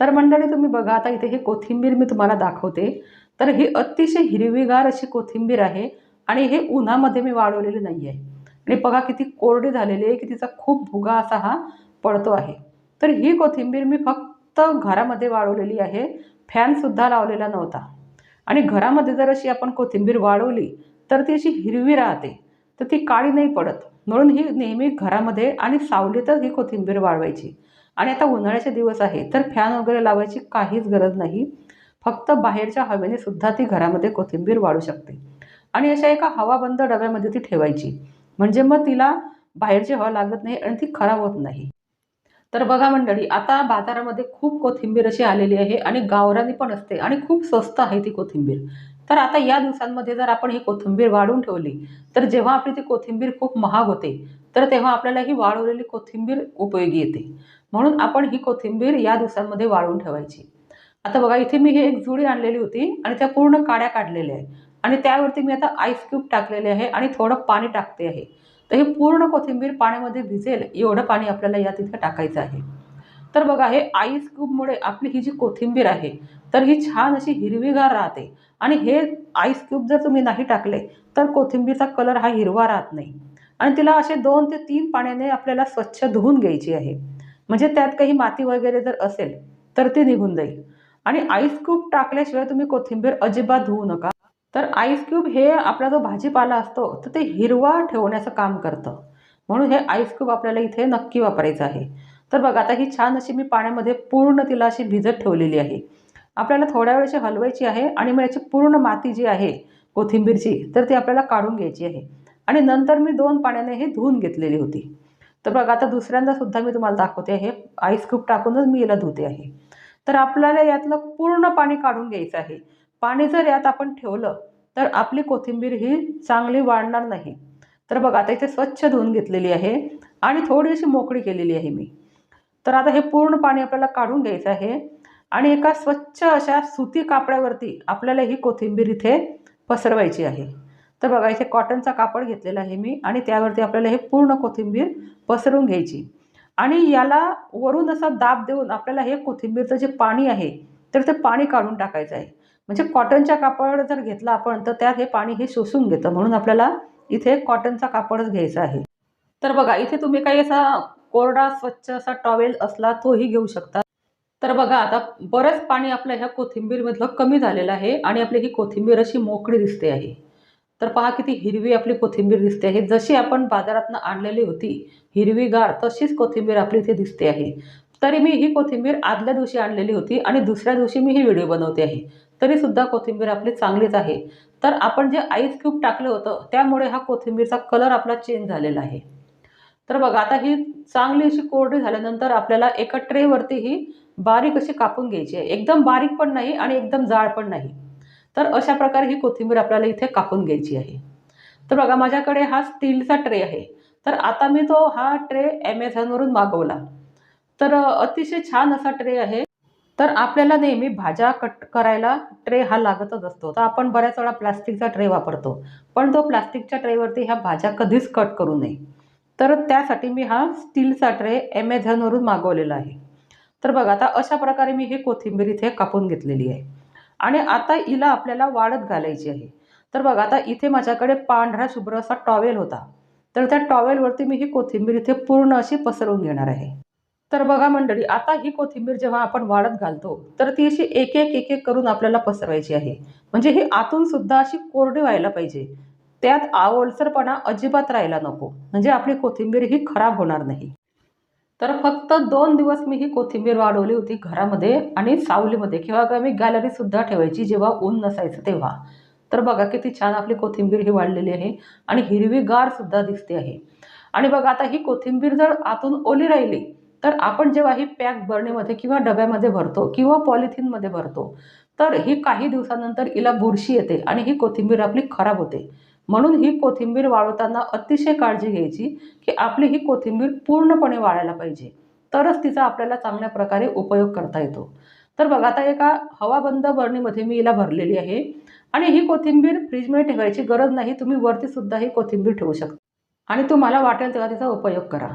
तर मंडळी तुम्ही बघा आता इथे ही कोथिंबीर मी तुम्हाला दाखवते. तर ही अतिशय हिरवीगार अशी कोथिंबीर आहे आणि हे उन्हामध्ये मी वाळवलेली नाही आहे. आणि बघा किती कोरडी झालेली आहे की तिचा खूप भुगा असा हा पडतो आहे. तर ही कोथिंबीर मी फक्त घरामध्ये वाळवलेली आहे फॅनसुद्धा लावलेला नव्हता. आणि घरामध्ये जर अशी आपण कोथिंबीर वाळवली तर ती अशी हिरवी राहते. तर ती काळी नाही पडत. म्हणून ही नेहमी घरामध्ये आणि सावलीतच ही कोथिंबीर वाळवायची. आणि आता उन्हाळ्याचे दिवस आहे तर फॅन वगैरे लावायची काहीच गरज नाही. फक्त बाहेरच्या हवेने सुद्धा ती घरामध्ये कोथिंबीर वाळू शकते. आणि अशा एका हवाबंद डब्यामध्ये ती ठेवायची. म्हणजे मग तिला बाहेरची हवा लागत नाही आणि ती खराब होत नाही. तर बघा मंडळी आता बाजारामध्ये खूप कोथिंबीर अशी आलेली आहे आणि गावरानी पण असते आणि खूप स्वस्त आहे ती कोथिंबीर. तर आता या दिवसांमध्ये जर आपण ही कोथिंबीर वाढून ठेवली तर जेव्हा आपली ती कोथिंबीर खूप महाग होते तर तेव्हा आपल्याला ही वाळवलेली कोथिंबीर उपयोगी येते. म्हणून आपण ही कोथिंबीर या दिवसांमध्ये वाळवून ठेवायची. आता बघा इथे मी ही एक जुडी आणलेली होती आणि त्या पूर्ण काड्या काढलेल्या आहे आणि त्यावरती मी आता आईस क्यूब टाकलेले आहे आणि थोडं पाणी टाकते आहे. तर हे पूर्ण कोथिंबीर पाण्यामध्ये भिजेल एवढं पाणी आपल्याला या तिथे टाकायचं आहे. तर बघा हे आईस क्यूबमुळे आपली ही जी कोथिंबीर आहे तर ही छान अशी हिरवीगार राहते. आणि हे आईस क्यूब जर तुम्ही नाही टाकले तर कोथिंबीरचा कलर हा हिरवा राहत नाही. आणि तिला असे दोन ते तीन पाण्याने आपल्याला स्वच्छ धुवून घ्यायची आहे. म्हणजे त्यात काही माती वगैरे जर असेल तर ती निघून जाईल. आणि आईस क्यूब टाकल्याशिवाय तुम्ही कोथिंबीर अजिबात धुवू नका. तर आईस क्यूब हे आपला जो भाजीपाला असतो तर ते हिरवा ठेवण्याचं काम करतं. म्हणून हे आईस क्यूब आपल्याला इथे नक्की वापरायचं आहे. तर बघा आता ही छान अशी मी पाण्यामध्ये पूर्ण तिला अशी भिजत ठेवलेली आहे. आपल्याला थोड्या वेळ अशी हलवायची आहे आणि मग याची पूर्ण माती जी आहे कोथिंबीरची तर ती आपल्याला काढून घ्यायची आहे. आणि नंतर मी दोन पाण्याने हे धुवून घेतलेली होती. तर बघा आता दुसऱ्यांदा सुद्धा मी तुम्हाला दाखवते आहे. आईस क्यूब टाकूनच मी याला धुते आहे. तर आपल्याला यातलं पूर्ण पाणी काढून घ्यायचं आहे. पाणी जर यात आपण ठेवलं तर आपली कोथिंबीर ही चांगली वाढणार नाही. तर बघा आता इथे स्वच्छ धुवून घेतलेली आहे आणि थोडी अशी मोकळी केलेली आहे मी. तर आता हे पूर्ण पाणी आपल्याला काढून घ्यायचं आहे. आणि एका स्वच्छ अशा सुती कापड्यावरती आपल्याला ही कोथिंबीर इथे पसरवायची आहे. तर बघा इथे कॉटनचा कापड घेतलेला आहे मी आणि त्यावरती आपल्याला हे पूर्ण कोथिंबीर पसरून घ्यायची. आणि याला वरून असा दाब देऊन आपल्याला हे कोथिंबीरचं जे पाणी आहे तर ते पाणी काढून टाकायचं आहे. म्हणजे कॉटनच्या कापड जर घेतला आपण तर त्यात हे पाणी हे शोषून घेतं म्हणून आपल्याला इथे कॉटनचा कापडच घ्यायचा आहे. तर बघा इथे तुम्ही काही असा कोरडा स्वच्छ असा टॉवेल असला तोही घेऊ शकता तर बघा आता बरंच पाणी आपलं ह्या कोथिंबीरमधलं कमी झालेलं आहे आणि आपली ही कोथिंबीर अशी मोकळी दिसते आहे. तर पहा किती हिरवी आपली कोथिंबीर दिसते आहे. जशी आपण बाजारातनं आणलेली होती हिरवीगार तशीच कोथिंबीर आपली इथे दिसते आहे. तरी मी ही कोथिंबीर आदल्या दिवशी आणलेली होती आणि दुसऱ्या दिवशी मी ही व्हिडिओ बनवते आहे. तरीसुद्धा कोथिंबीर आपली चांगलीच आहे. तर आपण जे आईस क्यूब टाकलं होतं त्यामुळे हा कोथिंबीरचा कलर आपला चेंज झालेला आहे. तर बघा आता ही चांगली अशी कोरडी झाल्यानंतर आपल्याला एका ट्रेवरती ही बारीक अशी कापून घ्यायची आहे. एकदम बारीक पण नाही आणि एकदम जाड पण नाही. तर अशा प्रकारे ही कोथिंबीर आपल्याला इथे कापून घ्यायची आहे. तर बघा माझ्याकडे हा स्टीलचा ट्रे आहे. तर आता मी तो हा ट्रे ॲमेझॉनवरून मागवला. तर अतिशय छान असा ट्रे आहे. तर आपल्याला नेहमी भाज्या कट करायला ट्रे हा लागतच असतो. तर आपण बऱ्याच वेळा प्लास्टिकचा ट्रे वापरतो. पण तो प्लास्टिकच्या ट्रेवरती ह्या भाज्या कधीच कट करू नये. तर त्यासाठी मी हा स्टीलचा ट्रे ॲमेझॉनवरून मागवलेला आहे. तर बघा आता अशा प्रकारे मी ही कोथिंबीर इथे कापून घेतलेली आहे. आणि आता हिला आपल्याला वाढत घालायची आहे. तर बघा आता इथे माझ्याकडे पांढरा शुभ्र असा टॉवेल होता. तर त्या टॉवेलवरती मी ही कोथिंबीर इथे पूर्ण अशी पसरवून घेणार आहे. तर बघा मंडळी आता ही कोथिंबीर जेव्हा आपण वाढत घालतो तर ती अशी एक एक एक एक करून आपल्याला पसरवायची आहे. म्हणजे ही आतून सुद्धा अशी कोरडी व्हायला पाहिजे. त्यात आवळसरपणा अजिबात राहायला नको. म्हणजे आपली कोथिंबीर ही खराब होणार नाही. तर फक्त दोन दिवस मी ही कोथिंबीर वाढवली होती घरामध्ये आणि सावलीमध्ये किंवा मी गॅलरीसुद्धा ठेवायची जेव्हा ऊन नसायचं तेव्हा. तर बघा किती छान आपली कोथिंबीर ही वाढलेली आहे आणि हिरवीगारसुद्धा दिसते आहे. आणि बघा आता ही कोथिंबीर जर आतून ओली राहिली तर आपण जेव्हा ही पॅक बरणीमध्ये किंवा डब्यामध्ये भरतो किंवा पॉलिथिनमध्ये भरतो तर ही काही दिवसानंतर हिला बुरशी येते आणि ही कोथिंबीर आपली खराब होते. म्हणून ही कोथिंबीर वाळवताना अतिशय काळजी घ्यायची की आपली ही कोथिंबीर पूर्णपणे वाळायला पाहिजे. तरच तिचा आपल्याला चांगल्या प्रकारे उपयोग करता येतो. तर बघा आता एका हवाबंद बरणीमध्ये मी हिला भरलेली आहे आणि ही कोथिंबीर फ्रीजमध्ये ठेवायची गरज नाही. तुम्ही वरतीसुद्धा ही कोथिंबीर ठेवू शकता आणि तुम्हाला वाटेल तेव्हा तिचा उपयोग करा.